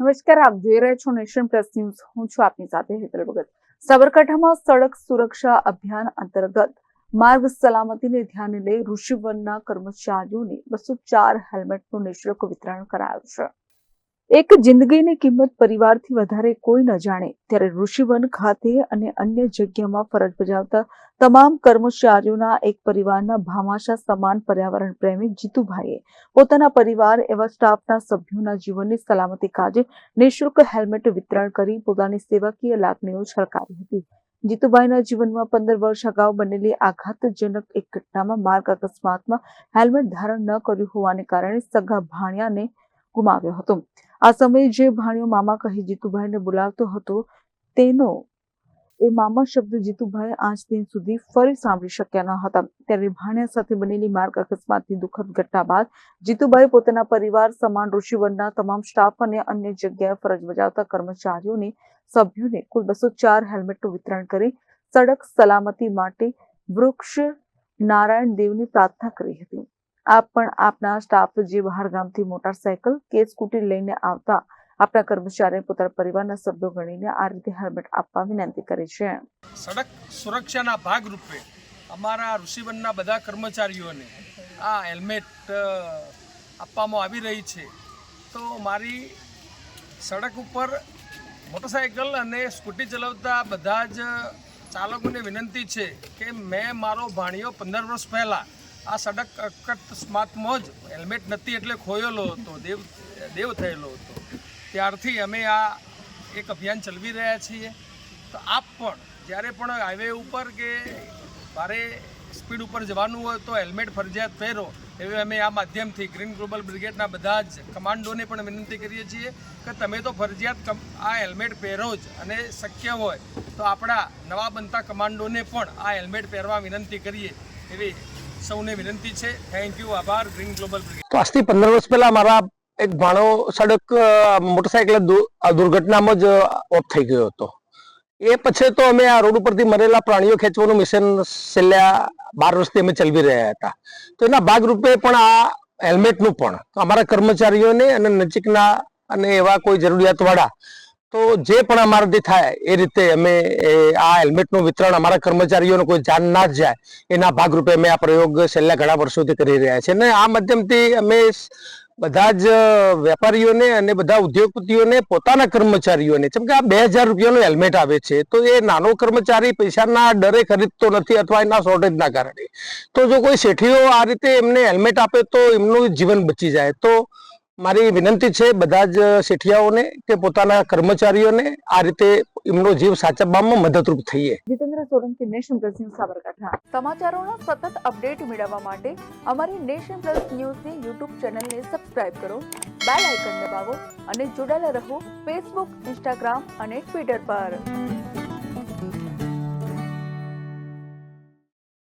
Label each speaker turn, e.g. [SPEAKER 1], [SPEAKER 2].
[SPEAKER 1] નમસ્કાર, આપ જોઈ રહ્યા છો નેશન પ્લસ ન્યૂઝ. હું છું આપની સાથે હેતલ ભગત. સાબરકાંઠામાં સડક સુરક્ષા અભિયાન અંતર્ગત માર્ગ સલામતીને ધ્યાને લઈ ઋષિવનના કર્મચારીઓને બસો ચાર હેલ્મેટનું નિઃશુલ્ક વિતરણ કરાયું છે. એક જિંદગીની કિંમત પરિવારથી વધારે કોઈ ન જાણે. ત્યારે ઋષિવન ખાતે અને અન્ય જગ્યામાં ફરજ બજાવતા તમામ કર્મચારીઓના એક પરિવારના ભામાશા સમાન પર્યાવરણ પ્રેમી જીતુભાઈએ પોતાના પરિવાર એવા સ્ટાફના સભ્યોના જીવનની સલામતી કાજે નિઃશુલ્ક હેલ્મેટ વિતરણ કરી પોતાની સેવાકીય લાગણીઓ છલકાવી હતી. જીતુભાઈના જીવનમાં પંદર વર્ષ અગાઉ બનેલી આઘાતજનક એક ઘટનામાં માર્ગ અકસ્માતમાં હેલ્મેટ ધારણ ન કર્યું હોવાને કારણે સગા ભાણિયાને ગુમાવ્યો હતો. આ સમયે જે ભાણ્યો મામા કહી, જીતુભાઈને બોલાવતો હતો, તેનો એ મામા શબ્દ જીતુભાઈ આજ દિન સુધી ફરી સાંભળી શક્યા ન હતા. ત્યારે ભાણિયા સાથે બનેલી માર્ગ અકસ્માતની દુઃખદ ઘટના બાદ જીતુભાઈ પોતાના પરિવાર, સમાન ઋષિવનના તમામ સ્ટાફ અને અન્ય જગ્યાએ ફરજ બજાવતા કર્મચારીઓને, સભ્યોને કુલ બસો ચાર હેલ્મેટનું વિતરણ કરી સડક સલામતી માટે વૃક્ષ નારાયણ દેવની પ્રાર્થના કરી હતી. આપ પણ આપના સ્ટાફ જે બહાર ગામથી મોટરસાયકલ કે સ્કૂટી લઈને આવતા આપણા કર્મચારીને પોતાના પરિવારના સભ્યો ગણીને આ રીતે હેલ્મેટ આપવા વિનંતી કરી છે.
[SPEAKER 2] સડક સુરક્ષાના ભાગરૂપે અમારા ઋષિવનના બધા કર્મચારીઓને આ હેલ્મેટ આપવામાં આવી રહી છે. તો મારી સડક ઉપર મોટરસાયકલ અને સ્કૂટી ચલાવતા બધા જ ચાલકોને વિનંતી છે કે મેં મારો ભાણિયો પંદર વર્ષ પહેલાં આ સડક અકસ્માતમાં જ હેલ્મેટ નથી એટલે ખોયેલો હતો, દેવ દેવ થયેલો હતો. ત્યારથી અમે આ એક અભિયાન ચલાવી રહ્યા છીએ. તો આપ પણ, જ્યારે પણ હાઈવે ઉપર કે ભારે સ્પીડ ઉપર જવાનું હોય તો હેલ્મેટ ફરજિયાત પહેરો. એવી અમે આ માધ્યમથી ગ્રીન ગ્લોબલ બ્રિગેડના બધા જ કમાન્ડોને પણ વિનંતી કરીએ છીએ કે તમે તો ફરજિયાત આ હેલ્મેટ પહેરો જ અને શક્ય હોય તો આપણા નવા બનતા કમાન્ડોને પણ આ હેલ્મેટ પહેરવા વિનંતી કરીએ એવી સૌને વિનંતી છે. થેન્ક યુ આભાર. ગ્રીન ગ્લોબલ
[SPEAKER 3] આજથી પંદર વર્ષ પહેલા મારા એક ભાણો સડક મોટરસાયકલ દુર્ઘટનામાં જ ઓફ થઈ ગયો હતો. એ પછી તો અમે આ રોડ ઉપરથી મરેલા પ્રાણીઓ ખેંચવાનું મિશન છેલ્લા બાર વર્ષથી અમે ચલાવી રહ્યા હતા. તો એના ભાગરૂપે પણ આ હેલ્મેટનું પણ અમારા કર્મચારીઓને અને નજીકના અને એવા કોઈ જરૂરિયાતવાળા તો જે પણ અમારાથી થાય એ રીતે અમે આ હેલ્મેટનું વિતરણ અમારા કર્મચારીઓને કોઈ જાન ના જ જાય, એના ભાગરૂપે અમે આ પ્રયોગ છેલ્લા ઘણા વર્ષોથી કરી રહ્યા છીએ. અને આ માધ્યમથી અમે બધા જ વેપારીઓને અને બધા ઉદ્યોગપતિઓને પોતાના કર્મચારીઓને, જેમ કે આ બે હજાર રૂપિયાનું હેલ્મેટ આવે છે, તો એ નાનો કર્મચારી પૈસાના ડરે ખરીદતો નથી અથવા એના શોર્ટેજના કારણે. તો જો કોઈ શેઠીઓ આ રીતે એમને હેલ્મેટ આપે તો એમનું જીવન બચી જાય. તો મારી વિનંતી છે બધા જ શેઠિયાઓને કે પોતાના કર્મચારીઓને આ રીતે એમનો જીવ સાચવવામાં મદદરૂપ થઈએ.
[SPEAKER 1] Jitendra Solanki, nation plus news Sabarkantha. સમાચારોના સતત અપડેટ મેળવવા માટે અમારી નેશન પ્લસ ન્યૂઝની યુટ્યુબ ચેનલને સબસ્ક્રાઇબ કરો, બેલ આઇકન દબાવો અને જોડાયેલા રહો ફેસબુક, ઇન્સ્ટાગ્રામ અને ટ્વિટર પર.